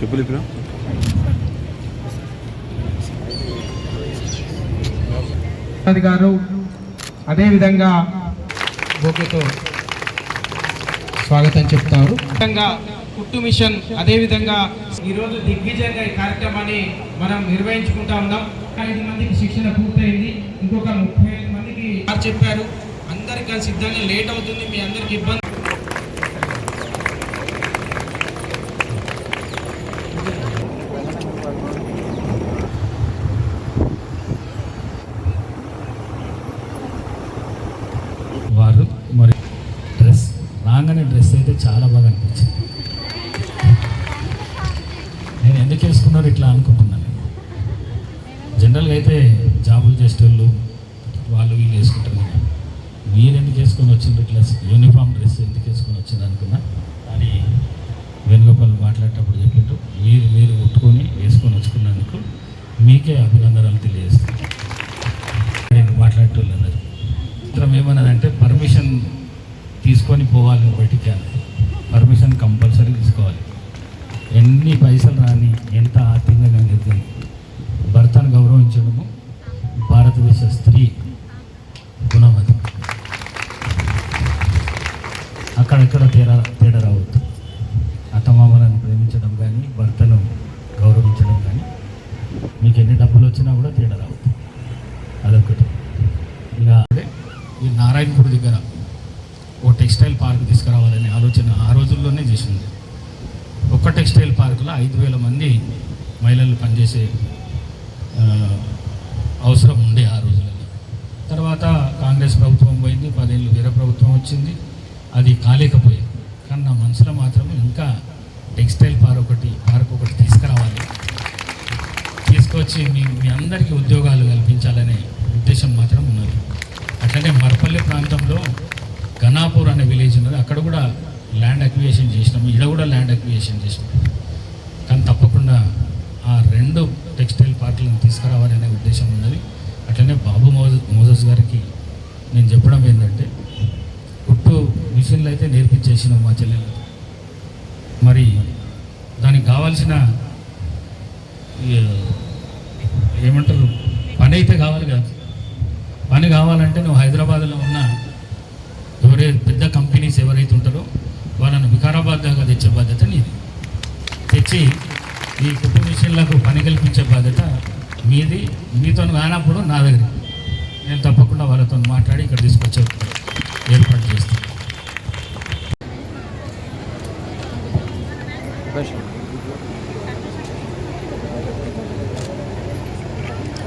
చెప్పులు ఇప్పుడు అది గారు అదేవిధంగా బోకేతో స్వాగతం చెప్తారు. కుట్టు మిషన్ అదేవిధంగా ఈరోజు దిగ్విజయంగా ఈ కార్యక్రమాన్ని మనం నిర్వహించుకుంటా ఉన్నాం. ఐదు మందికి శిక్షణ పూర్తయింది. ఇంకొక ముప్పై ఐదు మందికి చెప్పారు. అందరికి సిద్ధంగా లేట్ అవుతుంది. మీ అందరికి ఇబ్బంది వారు మరి డ్రెస్ రాగానే డ్రెస్ అయితే చాలా బాగా అనిపించింది. నేను ఎందుకు వేసుకున్నారు ఇట్లా అనుకుంటున్నాను. జనరల్గా అయితే జాబులు చేసేటోళ్ళు వాళ్ళు వీళ్ళు వేసుకుంటారు కదా. మీరు ఎందుకు వేసుకొని వచ్చిండ్రు ఇట్లా యూనిఫామ్ డ్రెస్ ఎందుకు వేసుకొని వచ్చింది అనుకున్నా. కానీ వేణుగోపాల్ మాట్లాడేటప్పుడు చెప్పిండ్రు మీరు మీరు ఉట్టుకొని వేసుకొని వచ్చుకున్నందుకు మీకే అభినందనలు తెలియజేస్తాను నేను మాట్లాడేటోళ్ళు అన్నారు చిత్రం ఏమన్నదంటే పర్మిషన్ తీసుకొని పోవాలి బయటికి అని పర్మిషన్ కంపల్సరీ తీసుకోవాలి. ఎన్ని పైసలు రాని ఎంత ఆర్థికంగా నిర్గని భర్తను గౌరవించడము భారతదేశ స్త్రీ గుణమతి అక్కడక్కడ తేడా తేడా రావద్దు. అత్తమామలను ప్రేమించడం కానీ భర్తను గౌరవించడం కానీ మీకు ఎన్ని డబ్బులు వచ్చినా కూడా తేడా రావద్దు. అదొకటి. ఇలా అదే ఈ నారాయణపూర్ దగ్గర టెక్స్టైల్ పార్క్ తీసుకురావాలనే ఆలోచన ఆ రోజుల్లోనే చేసింది. ఒక్క టెక్స్టైల్ పార్కులో ఐదు వేల మంది మహిళలు పనిచేసే అవసరం ఉండే ఆ రోజులలో. తర్వాత కాంగ్రెస్ ప్రభుత్వం పోయింది పదేళ్ళు వేరే ప్రభుత్వం వచ్చింది అది కాలేకపోయింది కానీ నా మనసులో మాత్రం ఇంకా టెక్స్టైల్ పార్క్ ఒకటి పార్క్ ఒకటి తీసుకురావాలి. తీసుకొచ్చి మీ మీ అందరికీ ఉద్యోగాలు కల్పించాలనే ఉద్దేశం మాత్రం ఉన్నది. అట్లనే మరపల్లి ప్రాంతంలో ఘనాపూర్ అనే విలేజ్ ఉన్నది. అక్కడ కూడా ల్యాండ్ అక్వియేషన్ చేసినాము. ఇక్కడ కూడా ల్యాండ్ అక్వియేషన్ చేసినాం కానీ తప్పకుండా ఆ రెండు టెక్స్టైల్ పార్కులను తీసుకురావాలనే ఉద్దేశం ఉన్నది. అట్లనే బాబు మోజ మోజస్ గారికి నేను చెప్పడం ఏంటంటే కుట్టు మిషన్లు అయితే నేర్పించేసినాం మా చెల్లెలు. మరి దానికి కావాల్సిన ఏమంటారు పని అయితే కావాలి కదా. పని కావాలంటే నువ్వు హైదరాబాద్లో ఉన్న ఎవరే పెద్ద కంపెనీస్ ఎవరైతే ఉంటారో వాళ్ళను వికారాబాద్ దాకా తెచ్చే బాధ్యత నీది. తెచ్చి ఈ కుటుంబ మిషన్లకు పని కల్పించే బాధ్యత మీది. మీతో కానప్పుడు నా దగ్గర. నేను తప్పకుండా వాళ్ళతో మాట్లాడి ఇక్కడ తీసుకొచ్చే ఏర్పాటు చేస్తాను.